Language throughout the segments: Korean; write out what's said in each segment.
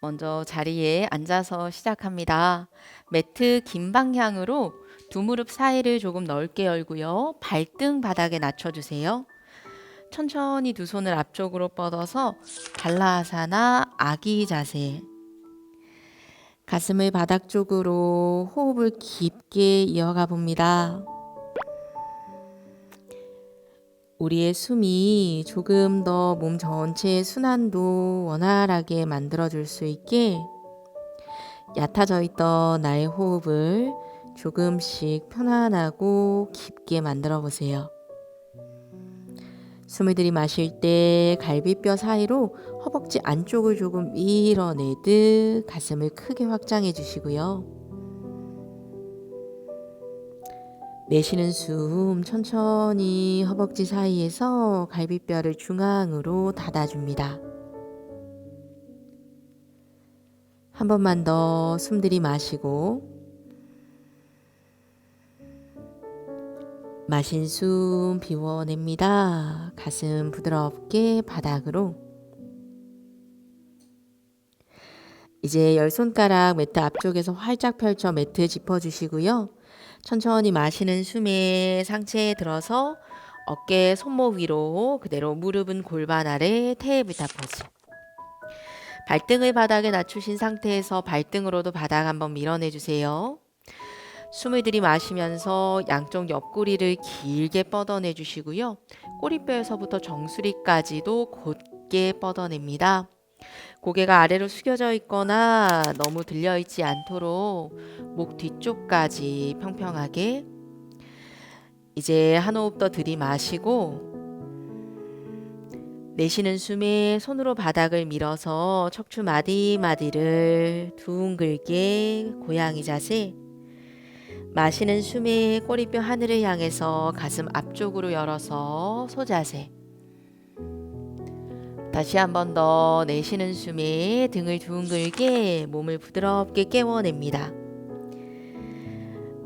먼저 자리에 앉아서 시작합니다. 매트 긴 방향으로 두 무릎 사이를 조금 넓게 열고요. 발등 바닥에 낮춰주세요. 천천히 두 손을 앞쪽으로 뻗어서 발라하사나 아기 자세. 가슴을 바닥 쪽으로 호흡을 깊게 이어가 봅니다. 우리의 숨이 조금 더 몸 전체의 순환도 원활하게 만들어줄 수 있게 얕아져 있던 나의 호흡을 조금씩 편안하고 깊게 만들어 보세요. 숨을 들이마실 때 갈비뼈 사이로 허벅지 안쪽을 조금 밀어내듯 가슴을 크게 확장해 주시고요. 내쉬는 숨 천천히 허벅지 사이에서 갈비뼈를 중앙으로 닫아줍니다. 한 번만 더 숨 들이마시고 마신 숨 비워냅니다. 가슴 부드럽게 바닥으로 이제 열 손가락 매트 앞쪽에서 활짝 펼쳐 매트 짚어주시고요. 천천히 마시는 숨에 상체에 들어서 어깨 손목 위로 그대로 무릎은 골반 아래 테이블탑 포즈. 발등을 바닥에 낮추신 상태에서 발등으로도 바닥 한번 밀어내 주세요. 숨을 들이마시면서 양쪽 옆구리를 길게 뻗어내 주시고요. 꼬리뼈에서부터 정수리까지도 곧게 뻗어냅니다. 고개가 아래로 숙여져 있거나 너무 들려 있지 않도록 목 뒤쪽까지 평평하게. 이제 한 호흡 더 들이마시고 내쉬는 숨에 손으로 바닥을 밀어서 척추 마디마디를 둥글게 고양이 자세 마시는 숨에 꼬리뼈 하늘을 향해서 가슴 앞쪽으로 열어서 소자세 다시 한 번 더 내쉬는 숨에 등을 둥글게 몸을 부드럽게 깨워냅니다.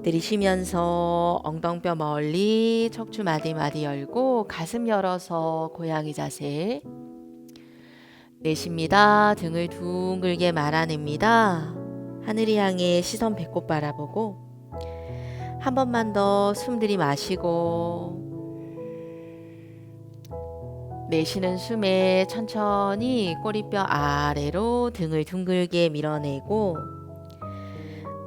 들이쉬면서 엉덩뼈 멀리 척추 마디마디 열고 가슴 열어서 고양이 자세. 내쉽니다. 등을 둥글게 말아냅니다. 하늘이 향해 시선 배꼽 바라보고 한 번만 더 숨 들이마시고 내쉬는 숨에 천천히 꼬리뼈 아래로 등을 둥글게 밀어내고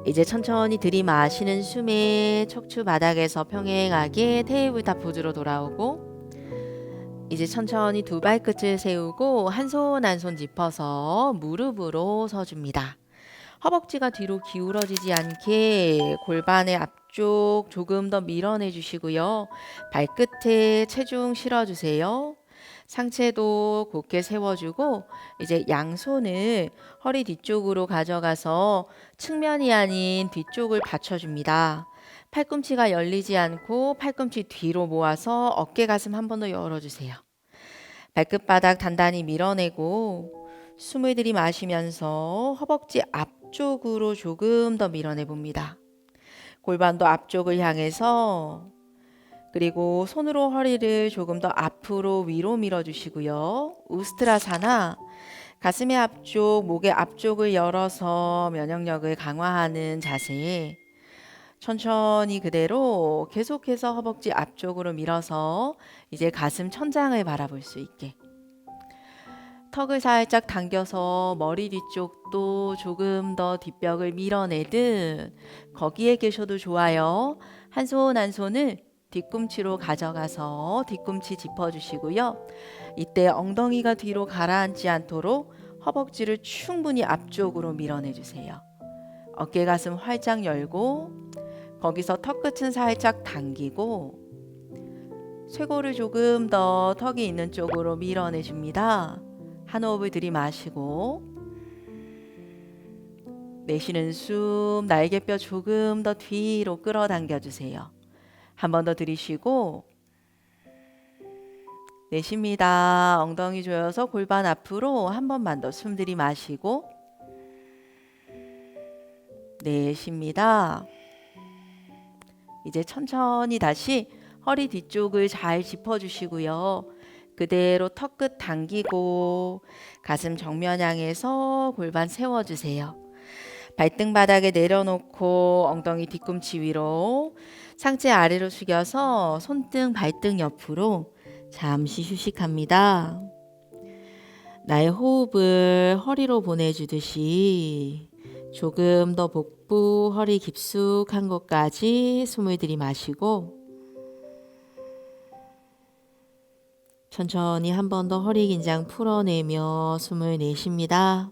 이제 천천히 들이마시는 숨에 척추 바닥에서 평행하게 테이블탑 포즈로 돌아오고 이제 천천히 두 발끝을 세우고 한 손 한 손 짚어서 무릎으로 서줍니다. 허벅지가 뒤로 기울어지지 않게 골반의 앞쪽 조금 더 밀어내 주시고요. 발끝에 체중 실어주세요. 상체도 곧게 세워주고 이제 양손을 허리 뒤쪽으로 가져가서 측면이 아닌 뒤쪽을 받쳐줍니다. 팔꿈치가 열리지 않고 팔꿈치 뒤로 모아서 어깨 가슴 한 번 더 열어주세요. 발끝바닥 단단히 밀어내고 숨을 들이마시면서 허벅지 앞쪽으로 조금 더 밀어내 봅니다. 골반도 앞쪽을 향해서 그리고 손으로 허리를 조금 더 앞으로 위로 밀어주시고요. 우스트라사나 가슴의 앞쪽, 목의 앞쪽을 열어서 면역력을 강화하는 자세. 천천히 그대로 계속해서 허벅지 앞쪽으로 밀어서 이제 가슴 천장을 바라볼 수 있게. 턱을 살짝 당겨서 머리 뒤쪽도 조금 더 뒷벽을 밀어내듯 거기에 계셔도 좋아요. 한 손한 손을 뒤꿈치로 가져가서 뒤꿈치 짚어주시고요. 이때 엉덩이가 뒤로 가라앉지 않도록 허벅지를 충분히 앞쪽으로 밀어내주세요. 어깨 가슴 활짝 열고 거기서 턱 끝은 살짝 당기고 쇄골을 조금 더 턱이 있는 쪽으로 밀어내줍니다. 한 호흡을 들이마시고 내쉬는 숨 날개뼈 조금 더 뒤로 끌어당겨 주세요. 한 번 더 들이쉬고 내쉽니다. 엉덩이 조여서 골반 앞으로 한 번만 더 숨 들이마시고 내쉽니다. 이제 천천히 다시 허리 뒤쪽을 잘 짚어주시고요. 그대로 턱 끝 당기고 가슴 정면 향해서 골반 세워주세요. 발등 바닥에 내려놓고 엉덩이 뒤꿈치 위로 상체 아래로 숙여서 손등 발등 옆으로 잠시 휴식합니다. 나의 호흡을 허리로 보내주듯이 조금 더 복부 허리 깊숙한 곳까지 숨을 들이마시고 천천히 한 번 더 허리 긴장 풀어내며 숨을 내쉽니다.